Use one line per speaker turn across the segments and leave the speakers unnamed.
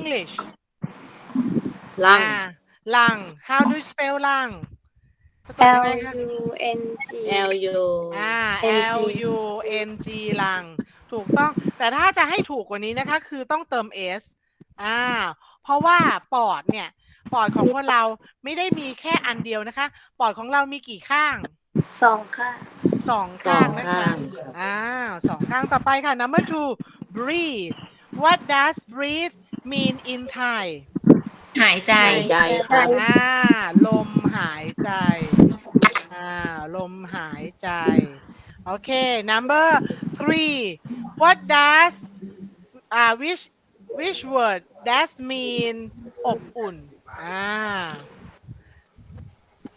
English
ลัง
อ่าลัง how do you spell ลังสะกดยัง
L
ไงคะ
U N G
L U
อ่า
NG
L U N G ลัง ถูกต้อง แต่ถ้าจะให้ถูกกว่านี้นะคะ คือต้องเติม S อ่า เพราะว่าปอดเนี่ย ปอดของคนเราไม่ได้มีแค่อันเดียวนะคะ ปอดของเรามีกี่ข้าง
สองค่ะ
สองข้างนะ
สอง
คะ
ข้าง
อ้าวสองข้างต่อไปค่ะ number two breathe what does breathe mean in Thai
หายใจ
หายใจค่ะ
อ่าลมหายใจ อ่า ลมหายใจ โอเค number three what does อ่า which which word does mean อบอุ่น อ่า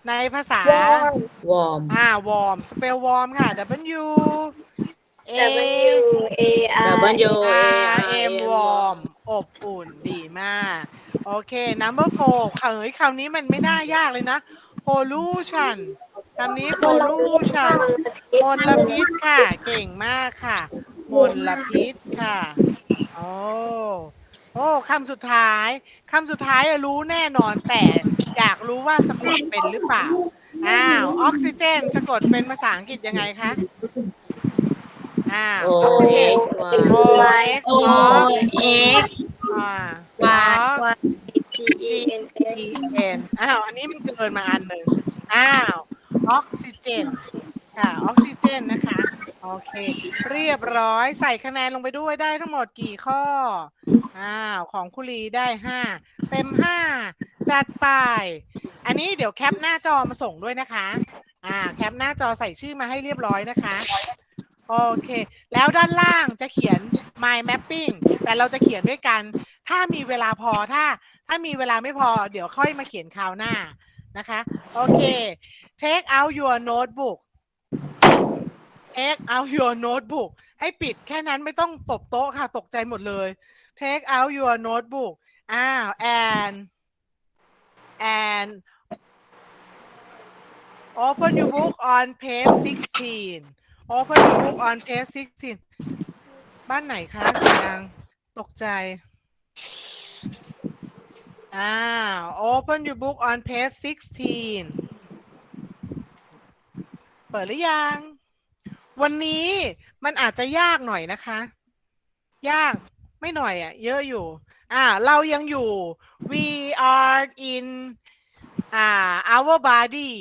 ในภาษา
วอร์ม
อ่า warm spell warm ค่ะ W
W A R
W A
R M warm อบอุ่นดีมาก โอเค number four เอ้ยคำนี้มันไม่น่ายากเลยนะ pollution คำนี้ pollution มลพิษค่ะ เก่งมากค่ะมลพิษค่ะ โอ้โอ้คำสุดท้ายคำสุดท้ายรู้แน่นอนแต่อยากรู้ว่าสะกดเป็นหรือเปล่า อ้าว ออกซิเจน สะกดเป็นภาษาอังกฤษยังไงคะ อ้าว
O
ออกซิเจน
X Y
O X
O X
อ่า
Y
Y G E N
E
S
N อ้าว อันนี้มันเกินมาอันหนึ่งอ้าว ออกซิเจน ค่ะ ออกซิเจนนะคะ โอเค เรียบร้อย ใส่คะแนนลงไปด้วยได้ทั้งหมดกี่ข้อ อ้าว ของคุรีได้ห้า เต็มห้า จัดไป อันนี้เดี๋ยวแคปหน้าจอมาส่งด้วยนะคะ อ่า แคปหน้าจอใส่ชื่อมาให้เรียบร้อยนะคะ โอเค แล้วด้านล่างจะเขียน my mapping แต่เราจะเขียนด้วยกัน ถ้ามีเวลาพอถ้า ถ้ามีเวลาไม่พอ เดี๋ยวค่อยมาเขียนคราวหน้านะคะ โอเค take out your notebook take out your notebook ให้ปิดแค่นั้นไม่ต้องตบโต๊ะค่ะ ตกใจหมดเลย take out your notebook อ้าว and and open your book on page 16 open your book on page 16บ้านไหนคะเสียงตกใจอ้าว open your book on page 16 เปิดหรือยัง วันนี้มันอาจจะยากหน่อยนะคะ ยากไม่หน่อยอะ เยอะอยู่ อ่า เรายังอยู่ we are in อ่า our body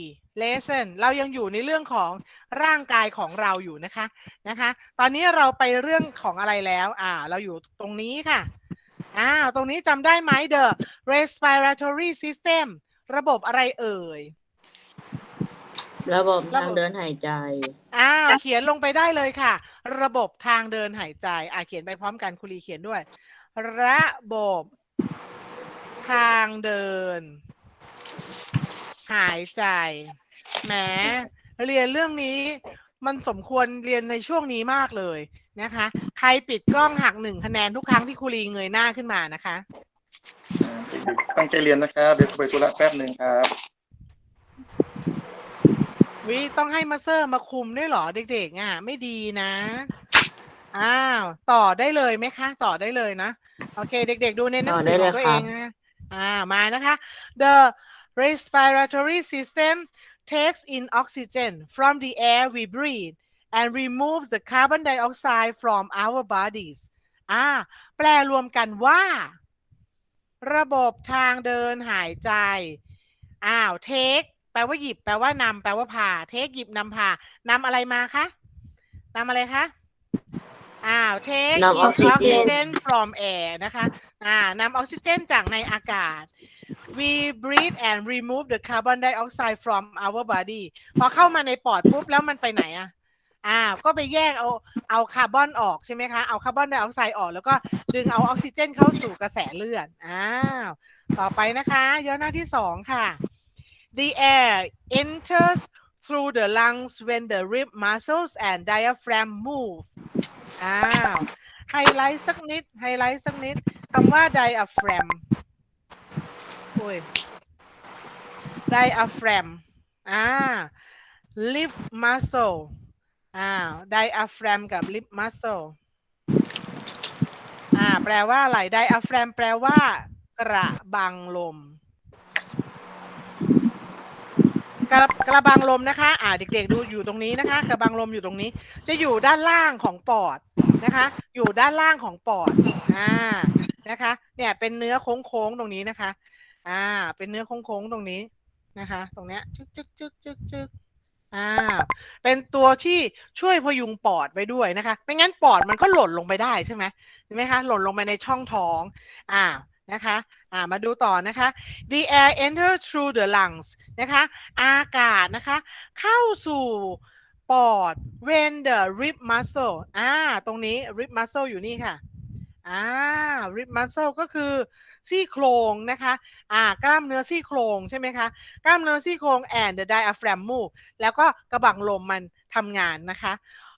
lesson เรายังอยู่ในเรื่องของร่างกายของเราอยู่นะคะนะคะ ตอนนี้เราไปเรื่องของอะไรแล้วอ่าเราอยู่ตรงนี้ค่ะอ่าตรงนี้จำได้ไหม the respiratory system ระบบอะไรเอ่ย
ระบบ
ระ
ทาง
บบ
เดินหายใจ
อ้าวเขียนลงไปได้เลยค่ะ ระบบทางเดินหายใจ อ่าเขียนไปพร้อมกันคุรีเขียนด้วย ระบบทางเดิน หายใจ แหมเรียนเรื่องนี้มันสมควรเรียนในช่วงนี้มากเลยนะคะ ใครปิดกล้องหักหนึ่งคะแนนทุกครั้งที่คุรีเงยหน้าขึ้นมานะคะ
ตั้งใจเรียนนะครับ เดี๋ยวไปธุระแป๊บหนึ่งครับ
วิต้องให้มาสเซอร์มาคุมด้วยเหรอเด็กๆอะ ไม่ดีนะ อ้าวต่อได้เลยไหมคะ ต่อได้เลยนะ โอเค เด็กๆ ดูในหนังสือของตัวเองนะอ่ามานะคะ the respiratory system takes in oxygen from the air we breathe and removes the carbon dioxide from our bodies อ่า แปลรวมกันว่า ระบบทางเดินหายใจ อ้าว take แปลว่าหยิบ แปลว่านำแปลว่าพา take หยิบนำพานำอะไรมาคะนำอะไรคะ อ้าว take
นำ
in
ออกซิเจน
oxygen from air นะคะ อ่านำออกซิเจนจากในอากาศ we breathe and remove the carbon dioxide from our body พอเข้ามาในปอดปุ๊บแล้วมันไปไหนอะอ้าวก็ไปแยกเอาเอาคาร์บอนออกใช่ไหมคะ เอาคาร์บอนไดออกไซด์ออกแล้วก็ดึงเอาออกซิเจนเข้าสู่กระแสเลือด อ้าว ต่อไปนะคะย่อนหน้าที่สองค่ะ the air enters through the lungs when the rib muscles and diaphragm move อ้าว ไฮไลท์สักนิด ไฮไลท์สักนิด คำว่า diaphragm โอ้ย diaphragm อ่า lip muscle อ้า diaphragm กับ lip muscle อ่า แปลว่าอะไรไดอะแฟรมแปลว่า กระบังลม กระกระบังลมนะคะ อ่า เด็กๆ ดูอยู่ตรงนี้นะคะ กระบังลมอยู่ตรงนี้ จะอยู่ด้านล่างของปอดนะคะ อยู่ด้านล่างของปอด อ่า นะคะ เนี่ยเป็นเนื้อโค้งๆตรงนี้นะคะ อ่า เป็นเนื้อโค้งๆตรงนี้นะคะ ตรงเนี้ยจึ๊กจึ๊กจึ๊กจึ๊กจึ๊กอ่า เป็นตัวที่ช่วยพยุงปอดไว้ด้วยนะคะไม่งั้นปอดมันก็หล่นลงไปได้ใช่ไหมเห็นไหมคะ หล่นลงไปในช่องท้อง อ่านะคะอ่ามาดูต่อนะคะ the air enter through the lungs นะคะ อากาศนะคะ เข้าสู่ปอด when the rib muscle อ่า ตรงนี้ rib muscle อยู่นี่ค่ะ อ่า rib muscle ก็คือซี่โครงนะคะ อ่ากล้ามเนื้อซี่โครงใช่ไหมคะ กล้ามเนื้อซี่โครง and the diaphragm move แล้วก็กระบังลมมันทำงานนะคะ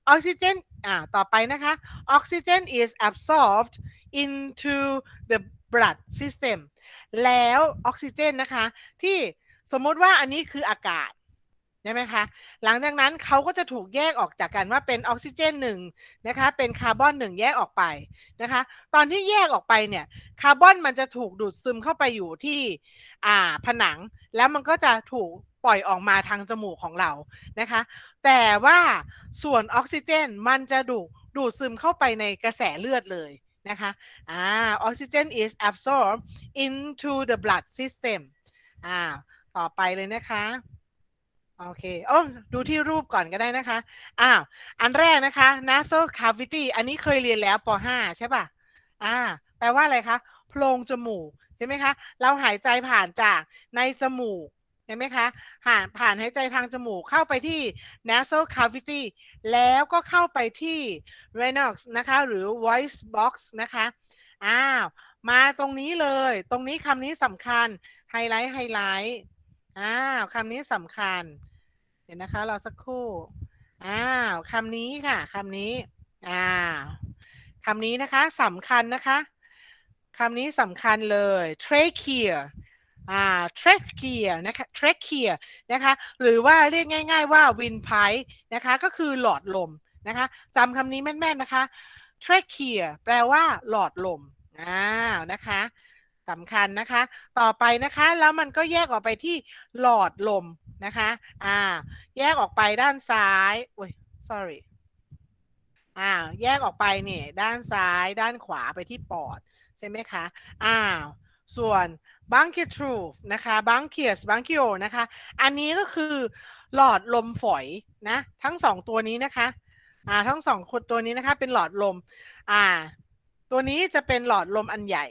ออกซิเจนอ่าต่อไปนะคะ oxygen is absorbed into the blood system แล้วออกซิเจนนะคะ ที่สมมติว่าอันนี้คืออากาศ ใช่ไหมคะ หลังจากนั้นเขาก็จะถูกแยกออกจากกันว่าเป็นออกซิเจนหนึ่งนะคะ เป็นคาร์บอนหนึ่งแยกออกไปนะคะ ตอนที่แยกออกไปเนี่ยคาร์บอนมันจะถูกดูดซึมเข้าไปอยู่ที่อ่าผนัง แล้วมันก็จะถูกปล่อยออกมาทางจมูกของเรานะคะ แต่ว่าส่วนออกซิเจนมันจะดูดดูดซึมเข้าไปในกระแสเลือดเลยนะคะอ่าออกซิเจน is absorbed into the blood system อ่าต่อไปเลยนะคะ โอเคโอ้ดูที่รูปก่อนก็ได้นะคะ อ้าว อันแรกนะคะ nasal cavity อันนี้เคยเรียนแล้วป .5 ใช่ป่ะ อ่า แปลว่าอะไรคะ โพรงจมูก ใช่ไหมคะ เราหายใจผ่านจากในจมูก ใช่ไหมคะผ่านผ่านหายใจทางจมูกเข้าไปที่ nasal cavity แล้วก็เข้าไปที่ Renox นะคะ หรือ voice box นะคะ อ้าว มาตรงนี้เลย ตรงนี้คำนี้สำคัญ ไฮไลท์ ไฮไลท์ อ้าวคำนี้สำคัญ เดี๋ยวนะคะรอสักครู่ อ้าวคำนี้ค่ะคำนี้ อ้าวคำนี้นะคะสำคัญนะคะคำนี้สำคัญเลย trachea อ่า trachea นะคะ trachea นะคะ หรือว่าเรียกง่าย ๆ ว่า windpipe นะคะ ก็คือหลอดลมนะคะจำคำนี้แม่นๆนะคะ trachea แปลว่าหลอดลมอ้าวนะคะ สำคัญนะคะ ต่อไปนะคะแล้วมันก็แยกออกไปที่หลอดลมนะคะอ่าแยกออกไปด้านซ้ายอุ้ย sorry อ่าแยกออกไปเนี่ยด้านซ้ายด้านขวาไปที่ปอด ใช่ไหมคะอ้าวส่วน bronchial นะคะ bronchius bronchial นะคะ อันนี้ก็คือหลอดลมฝอยนะทั้งสองตัวนี้นะคะอ่าทั้งสองคนตัวนี้นะคะเป็นหลอดลมอ่าตัวนี้จะเป็นหลอดลมอันใหญ่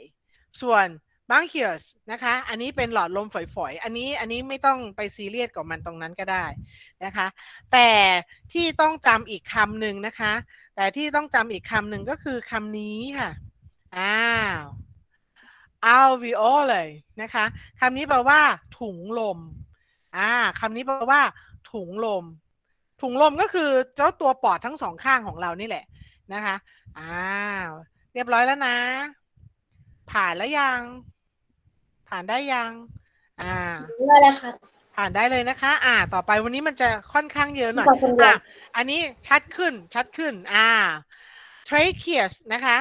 ส่วน bronchius นะคะ อันนี้เป็นหลอดลมฝอยๆ อันนี้อันนี้ไม่ต้องไปซีเรียสกับมันตรงนั้นก็ได้นะคะ แต่ที่ต้องจำอีกคำหนึ่งนะคะ แต่ที่ต้องจำอีกคำหนึ่งก็คือคำนี้ค่ะ อ้าว alveol เลยนะคะคำนี้แปลว่า ถุงลม อ่าคำนี้แปลว่า ถุงลม ถุงลมก็คือเจ้าตัวปอดทั้งสองข้างของเรานี่แหละนะคะ อ้าว เรียบร้อยแล้วนะ ผ่านแล้วยัง ผ่านได้ยัง อ่า
ได้แล้วค่ะ
ผ่านได้เลยนะคะ อ่า ต่อไปวันนี้มันจะค่อนข้างเยอะหน่อย
ขอบคุณค่ะ
อะ อันนี้ชัดขึ้น ชัดขึ้น อ่า tracheus นะคะ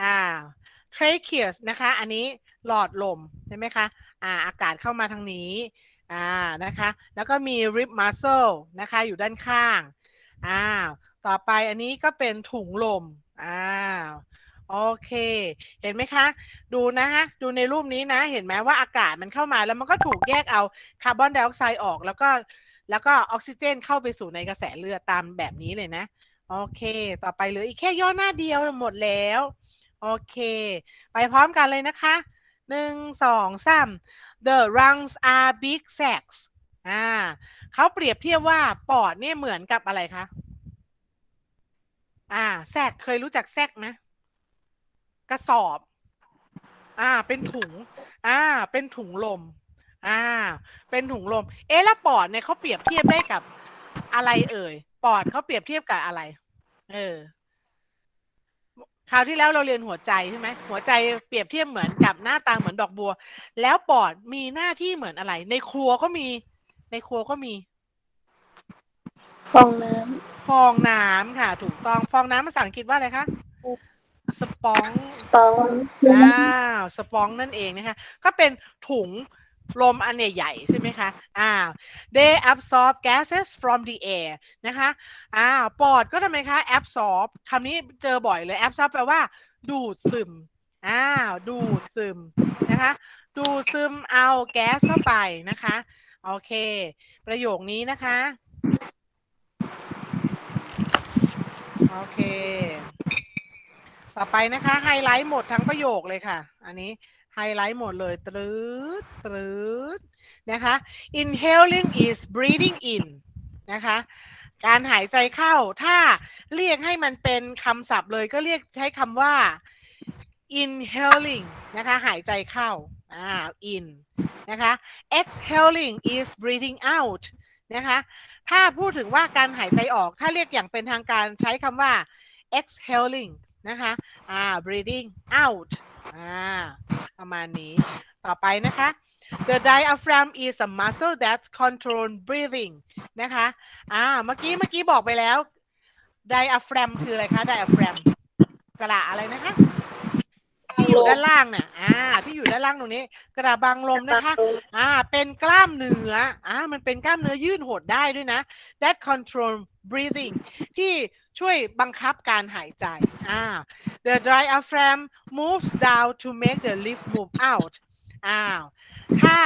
อ่า tracheus นะคะ อันนี้หลอดลมใช่ไหมคะ อ่า อากาศเข้ามาทางนี้ อ่า นะคะ แล้วก็มี rib muscle นะคะ อยู่ด้านข้างอ้าวต่อไปอันนี้ก็เป็นถุงลมอ้าว โอเค เห็นไหมคะ ดูนะฮะดูในรูปนี้นะ เห็นไหมว่าอากาศมันเข้ามาแล้วมันก็ถูกแยกเอาคาร์บอนไดออกไซด์ออก แล้วก็แล้วก็ออกซิเจนเข้าไปสู่ในกระแสเลือดตามแบบนี้เลยนะ โอเค ต่อไปเหลืออีกแค่ย่อหน้าเดียวหมดแล้ว โอเค ไปพร้อมกันเลยนะคะหนึ่งสองสาม the lungs are big sacs อ่าเขาเปรียบเทียบว่าปอดเนี่ยเหมือนกับอะไรคะ อ่าแซกเคยรู้จักแซกไหม กระสอบ อ่า เป็นถุง อ่า เป็นถุงลม อ่า เป็นถุงลม เอ๊ะแล้วปอดเนี่ยเขาเปรียบเทียบได้กับอะไรเอ่ย ปอดเขาเปรียบเทียบกับอะไร เออ คราวที่แล้วเราเรียนหัวใจใช่ไหม หัวใจเปรียบเทียบเหมือนกับหน้าตาเหมือนดอกบัว แล้วปอดมีหน้าที่เหมือนอะไร ในครัวก็มี ในครัวก็มี
ฟองน้
ฟองน้ำค่ะ ถูกต้อง ฟองน้ำภาษาอังกฤษว่าอะไรคะ สปอง
สปอง
อ้าวสปองนั่นเองนะคะ ก็เป็นถุงลมอันใหญ่ๆใช่ไหมคะอ้าว they absorb gases from the air นะคะอ้าวปอดก็ทำไมคะ absorb คำนี้เจอบ่อยเลย absorb แปลว่า ดูดซึมอ้าวดูดซึมนะคะ ดูดซึมเอาแก๊สเข้าไปนะคะ โอเค ประโยคนี้นะคะ โอเค ต่อไปนะคะไฮไลท์หมดทั้งประโยคเลยค่ะ อันนี้ไฮไลท์หมดเลยตรืดตรืดนะคะ inhaling is breathing in นะคะการหายใจเข้าถ้าเรียกให้มันเป็นคำศัพท์เลยก็เรียกใช้คำว่า inhaling นะคะหายใจเข้าอ่า in นะคะ exhaling is breathing out นะคะถ้าพูดถึงว่าการหายใจออกถ้าเรียกอย่างเป็นทางการใช้คำว่า exhaling นะคะอ่า breathing out อ่าประมาณนี้ต่อไปนะคะ the diaphragm is a muscle that controls breathing นะคะอ่าเมื่อกี้เมื่อกี้บอกไปแล้ว diaphragm คืออะไรคะ diaphragm กระอะไรนะคะ ที่อยู่ด้านล่างน่ะอ่า ที่อยู่ด้านล่างตรงนี้ กระบังลมนะคะ อ่า เป็นกล้ามเนื้อ อ่า มันเป็นกล้ามเนื้อยืดหดได้ด้วยนะ that control breathing ที่ช่วยบังคับการหายใจ อ่า the diaphragm moves down to make the lift move out อ้าว ถ้า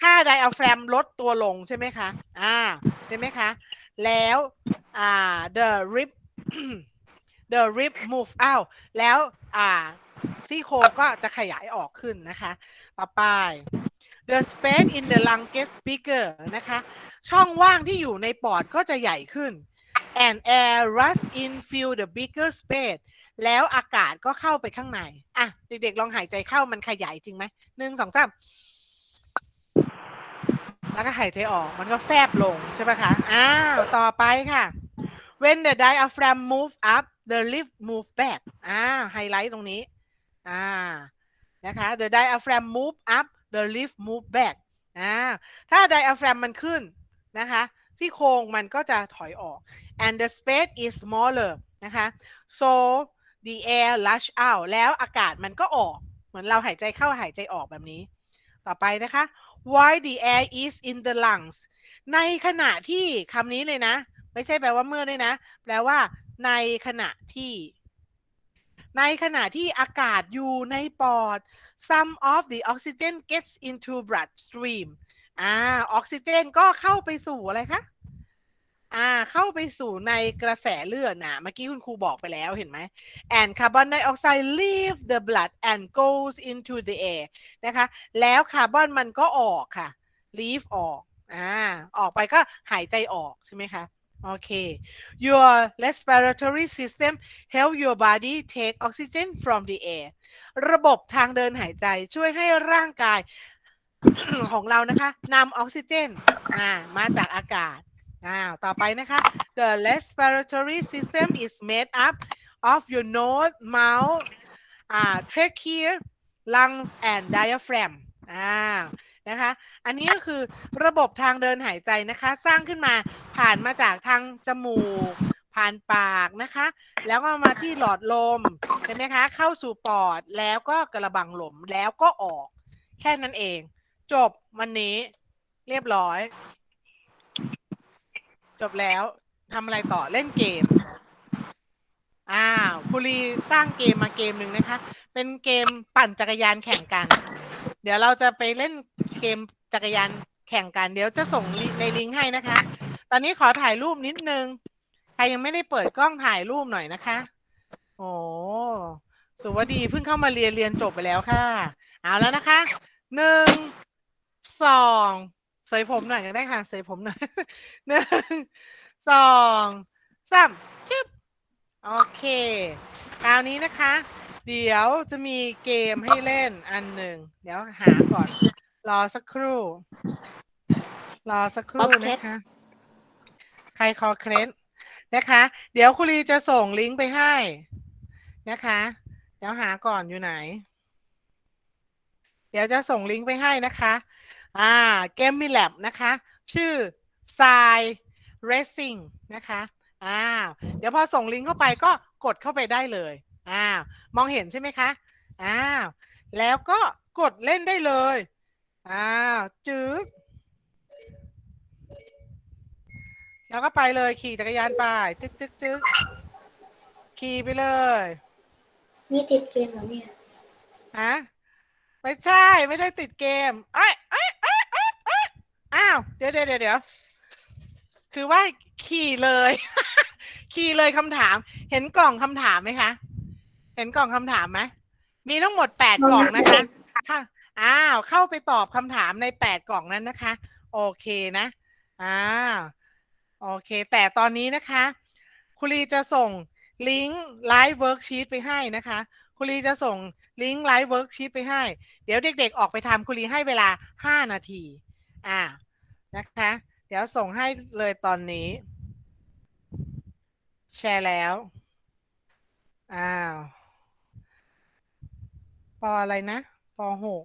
ถ้า diaphragm ลดตัวลงใช่ไหมคะ อ่า ใช่ไหมคะ แล้ว อ่า the rib the rib move out แล้ว อ่า ซี่โครงก็จะขยายออกขึ้นนะคะ ต่อไป the space in the lung gets bigger นะคะ ช่องว่างที่อยู่ในปอดก็จะใหญ่ขึ้น and air rush in fill the bigger space แล้วอากาศก็เข้าไปข้างใน อะ เด็กๆ ลองหายใจเข้ามันขยายจริงไหมหนึ่งสองสามแล้วก็หายใจออกมันก็แฟบลงใช่ปะคะ อ้าว ต่อไปค่ะ when the diaphragm move up the lift move back อ่าไฮไลท์ตรงนี้ อ่านะคะ the diaphragm move up the lift move back อ่าถ้า diaphragm มันขึ้นนะคะซี่โครงมันก็จะถอยออก and the space is smaller นะคะ so the air rush out แล้วอากาศมันก็ออก เหมือนเราหายใจเข้าหายใจออกแบบนี้ ต่อไปนะคะ while the air is in the lungs ในขณะที่คำนี้เลยนะ ไม่ใช่แปลว่าเมื่อด้วยนะ แปลว่าในขณะที่ ในขณะที่อากาศอยู่ในปอด some of the oxygen gets into bloodstream อ่าออกซิเจนก็เข้าไปสู่อะไรคะอ่าเข้าไปสู่ในกระแสเลือดนะเมื่อกี้คุณครูบอกไปแล้วเห็นไหม and carbon dioxide leave the blood and goes into the air นะคะ แล้วคาร์บอนมันก็ออกค่ะ leave ออกอ่าออกไปก็หายใจออกใช่ไหมคะ โอเค your respiratory system help your body take oxygen from the air ระบบทางเดินหายใจช่วยให้ร่างกาย ของเรานะคะนำออกซิเจนอ่ามาจากอากาศอ้าวต่อไปนะคะ the respiratory system is made up of your nose mouth อ่า trachea lungs and diaphragm อ่า นะคะ อันนี้ก็คือระบบทางเดินหายใจนะคะ สร้างขึ้นมาผ่านมาจากทางจมูก ผ่านปากนะคะ แล้วก็มาที่หลอดลมใช่ไหมคะ เข้าสู่ปอดแล้วก็กระบังลมแล้วก็ออก แค่นั้นเอง จบวันนี้เรียบร้อย จบแล้วทำอะไรต่อเล่นเกมอ้าวคุรีสร้างเกมมาเกมหนึ่งนะคะ เป็นเกมปั่นจักรยานแข่งกัน เดี๋ยวเราจะไปเล่น เกมจักรยานแข่งกันเดี๋ยวจะส่งในลิงก์ให้นะคะ ตอนนี้ขอถ่ายรูปนิดนึง ใครยังไม่ได้เปิดกล้องถ่ายรูปหน่อยนะคะ โอ้สุวดีเพิ่งเข้ามาเรียนเรียนจบไปแล้วค่ะ เอาแล้วนะคะหนึ่งสองเสยผมหน่อยก็ได้ค่ะเสยผมหน่อยหนึ่งสองสามชึบโอเคคราวนี้นะคะ เดี๋ยวจะมีเกมให้เล่นอันหนึ่งเดี๋ยวหาก่อน รอสักครู่ รอสักครู่
โอเค
นะคะ ใครคอเครนนะคะ เดี๋ยวคุรีจะส่งลิงก์ไปให้นะคะ เดี๋ยวหาก่อนอยู่ไหน เดี๋ยวจะส่งลิงก์ไปให้นะคะ อ่า เกมมีแลบนะคะ ชื่อ s i Racing นะคะอ่าเดี๋ยวพอส่งลิงก์เข้าไปก็กดเข้าไปได้เลยอ้าวมองเห็นใช่ไหมคะอ้าวแล้วก็กดเล่นได้เลย อ้าวจึ๊กแล้วก็ไปเลยขี่จักรยานไปจึ๊กจึ๊กจึ๊กขี่ไปเลย
มีติดเกมเหรอเนี่ย
ฮะไม่ใช่ไม่ได้ติดเกมเอ้ยเอ้ยเอ้ยเอ้ยเอ้ยอ้าวเดี๋ยวเดี๋ยวเดี๋ยวเดี๋ยวคือว่าขี่เลย ขี่เลยคำถาม เห็นกล่องคำถามไหมคะ เห็นกล่องคำถามไหมมีทั้งหมดแปดกล่องนะคะค่ะ อ้าว เข้าไปตอบคำถามในแปดกล่องนั้นนะคะ โอเคนะอ้าวโอเค แต่ตอนนี้นะคะคุรีจะส่งลิงก์ไลฟ์เวิร์กชีตไปให้นะคะคุรีจะส่งลิงก์ไลฟ์เวิร์กชีตไปให้ เดี๋ยวเด็กๆ ออกไปทำคุรีให้เวลาห้านาที อ่านะคะ เดี๋ยวส่งให้เลยตอนนี้ แชร์แล้ว อ้าว ปออะไรนะ ปอหก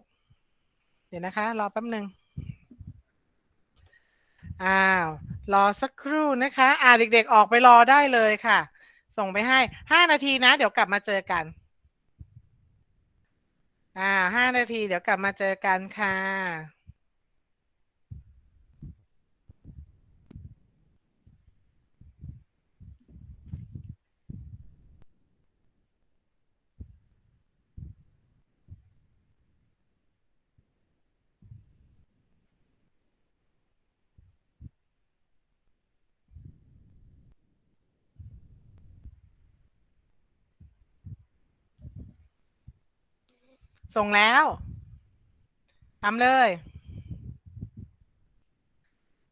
ดี๋ยวนะคะ รอแป๊บหนึ่งอ้าว รอสักครู่นะคะ อ่าเด็กๆออกไปรอได้เลยค่ะ ส่งไปให้ห้านาทีนะ เดี๋ยวกลับมาเจอกัน อ่าห้านาที เดี๋ยวกลับมาเจอกันค่ะ ส่งแล้วทำเลย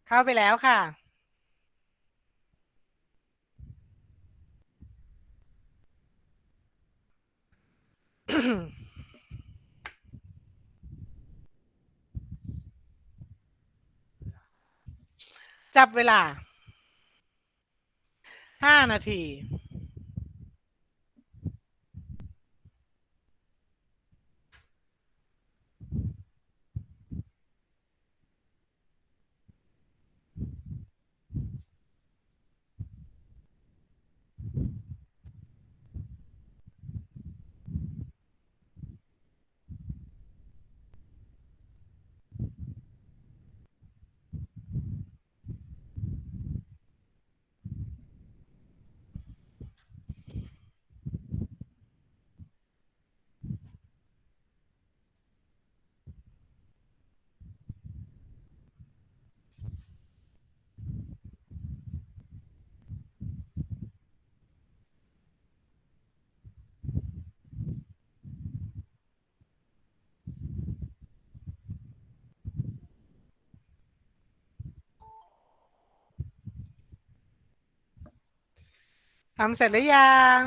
เข้าไปแล้วค่ะ จับเวลา ห้านาที ทำเสร็จหรือยัง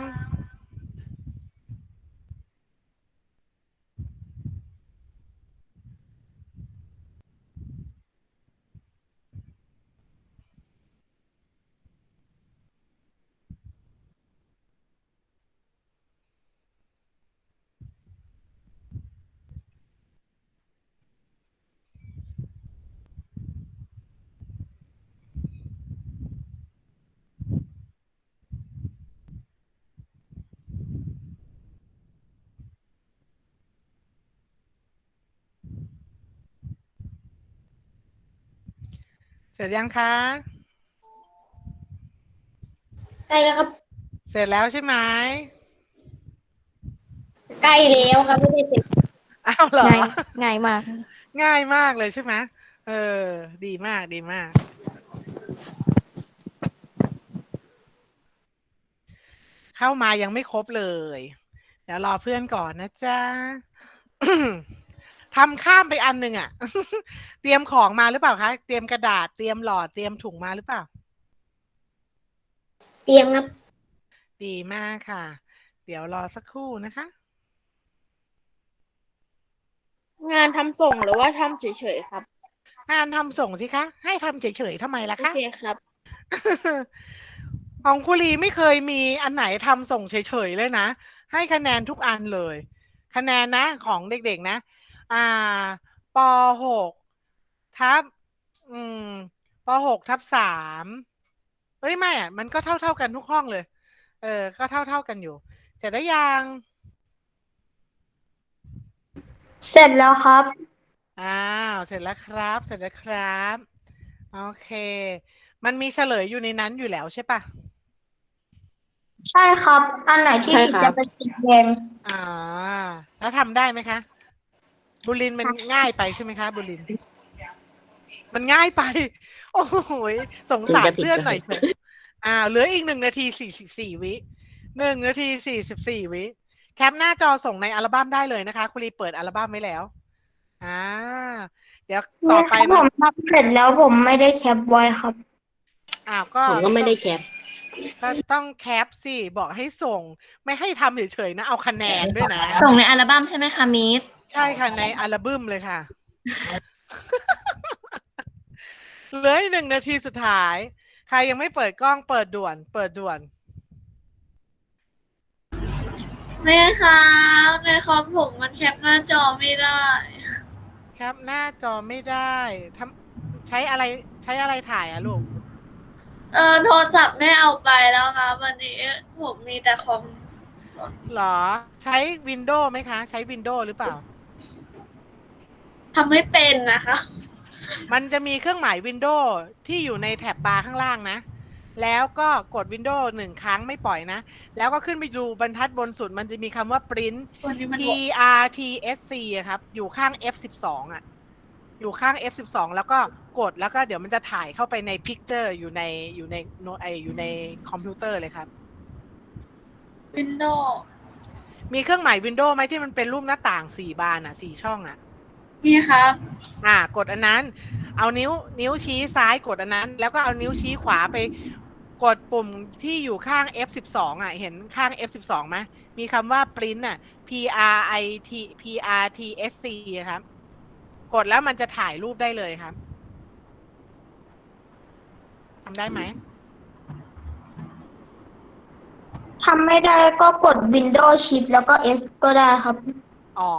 เสร็จยังคะ
ใกล้แล้วครับ
เสร็จแล้วใช่ไหม
ใกล้แล้วครับไม่ได้เสร็จ
อ้าวเหรอ
ง่ายง่ายมาก
ง่ายมากเลยใช่ไหมเออ ดีมากดีมาก เข้ามายังไม่ครบเลย เดี๋ยวรอเพื่อนก่อนนะจ๊ะ ทำข้ามไปอันหนึ่งอะเตรียมของมาหรือเปล่าคะ เตรียมกระดาษ เตรียมหลอด เตรียมถุงมาหรือเปล่า
เตรียมครับ
ดีมากค่ะ เดี๋ยวรอสักครู่นะคะ
งานทำส่งหรือว่าทำเฉยๆครับ
งานทำส่งสิคะ ให้ทำเฉยๆทำไมล่ะ
โอ
คะ
เคครับ
ของคุรีไม่เคยมีอันไหนทำส่งเฉยๆเลยนะ ให้คะแนนทุกอันเลย คะแนนนะของเด็กๆนะ อ่าปหกทับ อืมปหกทับสามเอ้ยไม่อะ มันก็เท่าๆกันทุกห้องเลย เออ ก็เท่าๆกันอยู่จร็จแล้วยัง
เสร็จแล้วครับ
อ้าว เสร็จแล้วครับ เสร็จแล้วครับ โอเค มันมีเฉลยอยู่ในนั้นอยู่แล้วใช่ปะ
ใช่ครับ อันไหนที่
ใช่
ผิด
ครั
จะ
บ
เป็นสีแดง
อ่าแล้วทำได้ไหมคะ บุรินทร์มันง่ายไปใช่ไหมคะบุรินทร์มันง่ายไป โอ้โหยสงสารเพื่อนหน่อยเถอะอ่าเหลืออีกหนึ่งนาทีสี่สิบสี่วิหนึ่งนาทีสี่สิบสี่วิแคปหน้าจอส่งในอัลบั้มได้เลยนะคะคุณลีเปิดอัลบั้มไว้แล้ว อ่า เดี๋ยวต่อไป
ผ
นะ
มทำเสร็จแล้วผมไม่ได้แคปไว้ครับ
อ้าวก็
ผมก็ไม่ได้แคป
ก็ต้องแคปสิบอกให้ส่ง ไม่ให้ทำเฉยๆนะ เอาคะแนนด้วยนะ
ส่งในอัลบั้มใช่ไหมคะมิส
ใช่ค่ะในอัลบั้มเลยค่ะ เหลืออีกหนึ่งนาทีสุดท้าย ใครยังไม่เปิดกล้องเปิดด่วน เปิดด่วน
แม่ครับในคอมผมมันแคปหน้าจอไม่ได้
ครับ หน้าจอไม่ได้ทำใช้อะไรใช้อะไรถ่ายอะลูก
เออโทรศัพท์ไม่เอาไปแล้วครับ วันนี้ผมมีแต่คอม
หรอ ใช้วินโดว์ไหมคะ ใช้วินโดว์หรือเปล่า
ทำไม่เป็นนะคะ
มันจะมีเครื่องหมายวินโดว์ที่อยู่ในแถบบาร์ข้างล่างนะ แล้วก็กดวินโดว์หนึ่งครั้งไม่ปล่อยนะ แล้วก็ขึ้นไปดูบรรทัดบนสุด มันจะมีคำว่า print
วันนี้มัน
P R T S C อะครับ อยู่ข้าง F สิบสองอะอยู่ข้าง F สิบสองแล้วก็กดแล้วก็เดี๋ยวมันจะถ่ายเข้าไปใน Picture อยู่ในอยู่ในโนไออยู่ในคอมพิวเตอร์เลยครับ
วินโดว์
มีเครื่องหมายวินโดว์ไหมที่มันเป็นรูปหน้าต่างสี่บานอะสี่ช่องอะ
มีครับ
อ่ากดอันนั้น เอานิ้วนิ้วชี้ซ้ายกดอันนั้น แล้วก็เอานิ้วชี้ขวาไปกดปุ่มที่อยู่ข้าง F12 อะ เห็นข้าง F12 ไหมมีคำว่า print อะ P R I T P R T S C อะครับ กดแล้วมันจะถ่ายรูปได้เลยครับทำได้ไหม
ทำไม่ได้ก็กด Windows Shift แล้วก็ S ก็ได้ครับ
อ๋อ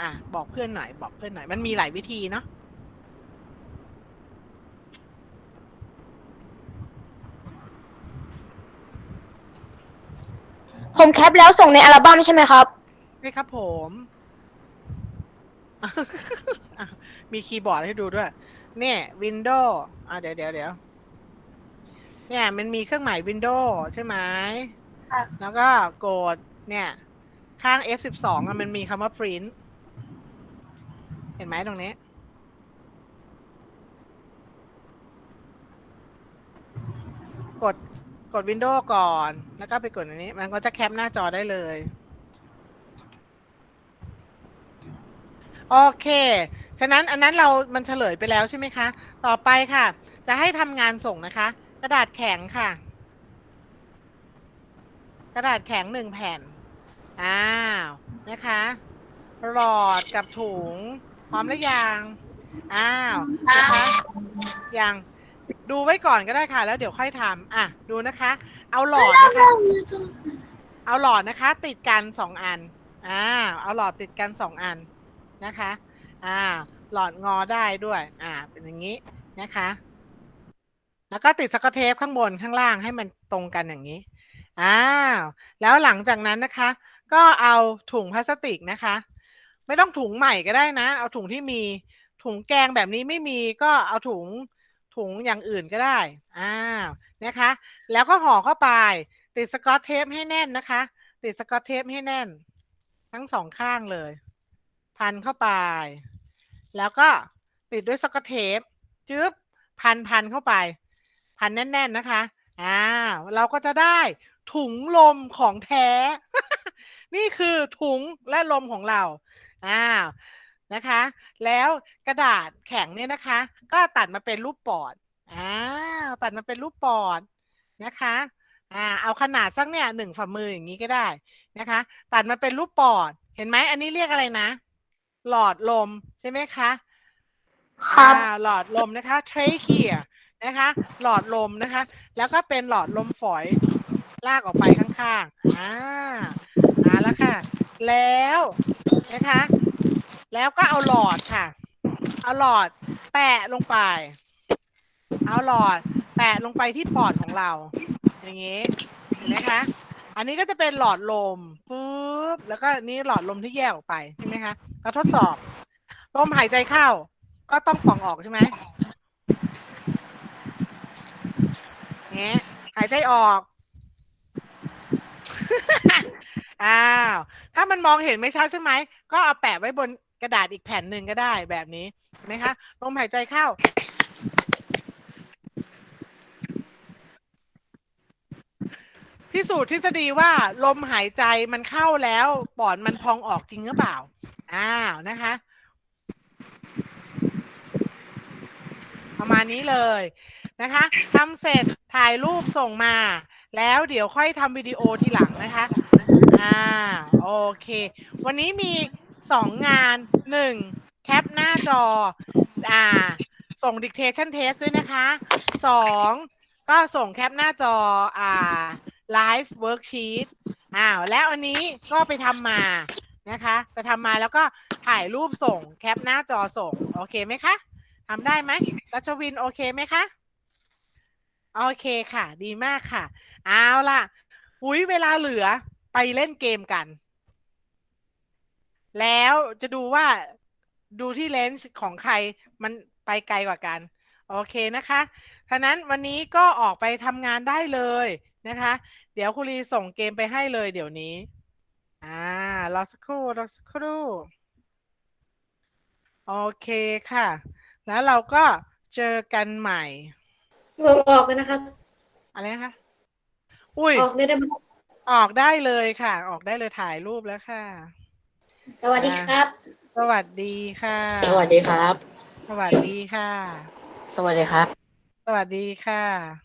อะ บอกเพื่อนหน่อย บอกเพื่อนหน่อย มันมีหลายวิธีเนาะ
ผมแคปแล้วส่งในอัลบั้มใช่ไหมครับ
ใช่ครับผม อะมีคีย์บอร์ดให้ดูด้วย เนี่ยวินโดว์อะเดี๋ยวเดี๋ยวเดี๋ยว เนี่ย มันมีเครื่องหมายวินโดว์ใช่ไหม
ครับ
แล้วก็กด เนี่ย ข้าง F12 อะมันมีคำว่า print เห็นไหมตรงนี้ กดกดวินโดว์ก่อน แล้วก็ไปกดอันนี้ มันก็จะแคปหน้าจอได้เลย โอเค ฉะนั้นอันนั้นเรามันเฉลยไปแล้วใช่ไหมคะ ต่อไปค่ะ จะให้ทำงานส่งนะคะ กระดาษแข็งค่ะ กระดาษแข็งหนึ่งแผ่น อ้าวนะคะหลอดกับถุงพร้อมหรือยังอ้าวนะคะยังดูไว้ก่อนก็ได้ค่ะ แล้วเดี๋ยวค่อยทำอะ ดูนะคะ เอาหลอดนะคะ เอาหลอดนะคะ ติดกันสองอันอ่าเอาหลอดติดกันสองอันนะคะอ่าหลอดงอได้ด้วย อ่า เป็นอย่างนี้นะคะ แล้วก็ติดสกอตเทปข้างบนข้างล่างให้มันตรงกันอย่างนี้อ้าวแล้วหลังจากนั้นนะคะ ก็เอาถุงพลาสติกนะคะ ไม่ต้องถุงใหม่ก็ได้นะ เอาถุงที่มีถุงแกงแบบนี้ไม่มีก็เอาถุงถุงอย่างอื่นก็ได้อ้านะคะ แล้วก็ห่อเข้าไป ติดสกอตเทปให้แน่นนะคะ ติดสกอตเทปให้แน่น ทั้งสองข้างเลย พันเข้าไป แล้วก็ติดด้วยสกอตเทปจึ๊บพันพันเข้าไป พันแน่น ๆนะคะอ้าวเราก็จะได้ถุงลมของแท้ นี่คือถุงและลมของเราอ้าวนะคะ แล้วกระดาษแข็งเนี่ยนะคะ ก็ตัดมาเป็นรูปปอดอ้าวตัดมาเป็นรูปปอดนะคะอ่าเอาขนาดสักเนี่ยหนึ่งฝ่ามืออย่างนี้ก็ได้นะคะ ตัดมาเป็นรูปปอด เห็นไหมอันนี้เรียกอะไรนะ หลอดลมใช่ไหมคะ
ครับ
อ่าหลอดลมนะคะ trachea นะคะ หลอดลมนะคะ แล้วก็เป็นหลอดลมฝอยลากออกไปข้างๆอ่าอ่า แล้วค่ะ แล้วนะคะ แล้วก็เอาหลอดค่ะ เอาหลอดแปะลงไป เอาหลอดแปะลงไปที่ปอดของเรา อย่างนี้เห็นไหมคะ อันนี้ก็จะเป็นหลอดลมปุ๊บแล้วก็นี่หลอดลมที่แยกออกไปใช่ไหมคะเราทดสอบลมหายใจเข้า ก็ต้องป่องออกใช่ไหมเงี้ยหายใจออก อ้าว ถ้ามันมองเห็นไม่ชัดใช่ไหม ก็เอาแปะไว้บนกระดาษอีกแผ่นหนึ่งก็ได้แบบนี้เห็นไหมคะลมหายใจเข้า พิสูจน์ทฤษฎีว่าลมหายใจมันเข้าแล้วปอดมันพองออกจริงหรือเปล่า อ้าวนะคะ ประมาณนี้เลยนะคะทำเสร็จถ่ายรูปส่งมา แล้วเดี๋ยวค่อยทำวิดีโอทีหลังนะคะ อ่าโอเค วันนี้มีสองงานหนึ่งแคปหน้าจอ อ่า ส่ง dictation test ด้วยนะคะสองก็ส่งแคปหน้าจอ อ่า live worksheet อ้าวแล้วอันนี้ก็ไปทำมานะคะ ไปทำมาแล้วก็ถ่ายรูปส่งแคปหน้าจอส่ง โอเคไหมคะทำได้ไหมรัชวิน โอเคไหมคะ โอเคค่ะ ดีมากค่ะ เอาล่ะอุ้ยเวลาเหลือ ไปเล่นเกมกัน แล้วจะดูว่าดูที่เลนส์ของใครมันไปไกลกว่ากัน โอเคนะคะฉะนั้นวันนี้ก็ออกไปทำงานได้เลยนะคะ เดี๋ยวครูรีส่งเกมไปให้เลยเดี๋ยวนี้ อ่ารอสักครู่รอสักครู่ โอเคค่ะ แล้วเราก็เจอกันใหม่
ผมออกเลยนะครับ
อะไรนะคะ อุ้ย
ออกได้ได้ไหม
ออกได้เลยค่ะ ออกได้เลยถ่ายรูปแล้วค่ะ
สวัสดีครับ
สวัสดีค่ะ
สวัสดีครับ
สวัสดีค่ะ
สวัสดีครับ
สวัสดีค่ะ